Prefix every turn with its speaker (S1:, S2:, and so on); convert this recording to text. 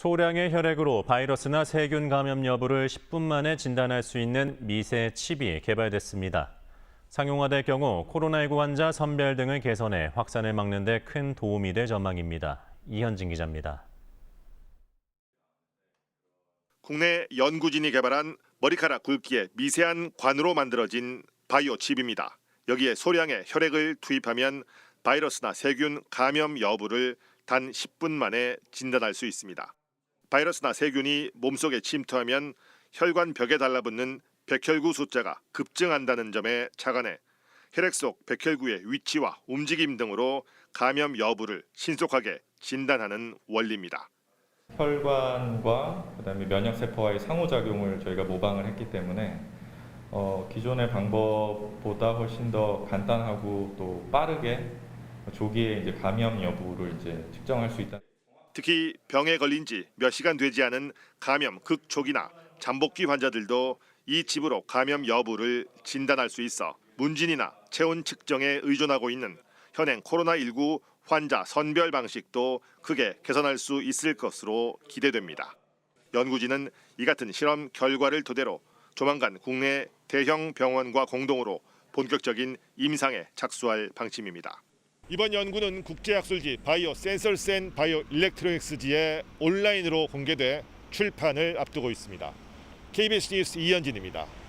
S1: 소량의 혈액으로 바이러스나 세균 감염 여부를 10분 만에 진단할 수 있는 미세 칩이 개발됐습니다. 상용화될 경우 코로나19 환자 선별 등을 개선해 확산을 막는 데 큰 도움이 될 전망입니다. 이현진 기자입니다.
S2: 국내 연구진이 개발한 머리카락 굵기의 미세한 관으로 만들어진 바이오 칩입니다. 여기에 소량의 혈액을 투입하면 바이러스나 세균 감염 여부를 단 10분 만에 진단할 수 있습니다. 바이러스나 세균이 몸속에 침투하면 혈관 벽에 달라붙는 백혈구 숫자가 급증한다는 점에 착안해 혈액 속 백혈구의 위치와 움직임 등으로 감염 여부를 신속하게 진단하는 원리입니다.
S3: 혈관과 그다음에 면역 세포와의 상호작용을 저희가 모방을 했기 때문에 어, 기존의 방법보다 훨씬 더 간단하고 또 빠르게 조기에 이제 감염 여부를 이제 측정할 수 있다.
S2: 특히 병에 걸린 지 몇 시간 되지 않은 감염 극초기나 잠복기 환자들도 이 칩으로 감염 여부를 진단할 수 있어 문진이나 체온 측정에 의존하고 있는 현행 코로나19 환자 선별 방식도 크게 개선할 수 있을 것으로 기대됩니다. 연구진은 이 같은 실험 결과를 토대로 조만간 국내 대형 병원과 공동으로 본격적인 임상에 착수할 방침입니다. 이번 연구는 국제학술지 바이오 센서스 앤 바이오 일렉트로닉스지에 온라인으로 공개돼 출판을 앞두고 있습니다. KBS 뉴스 이현진입니다.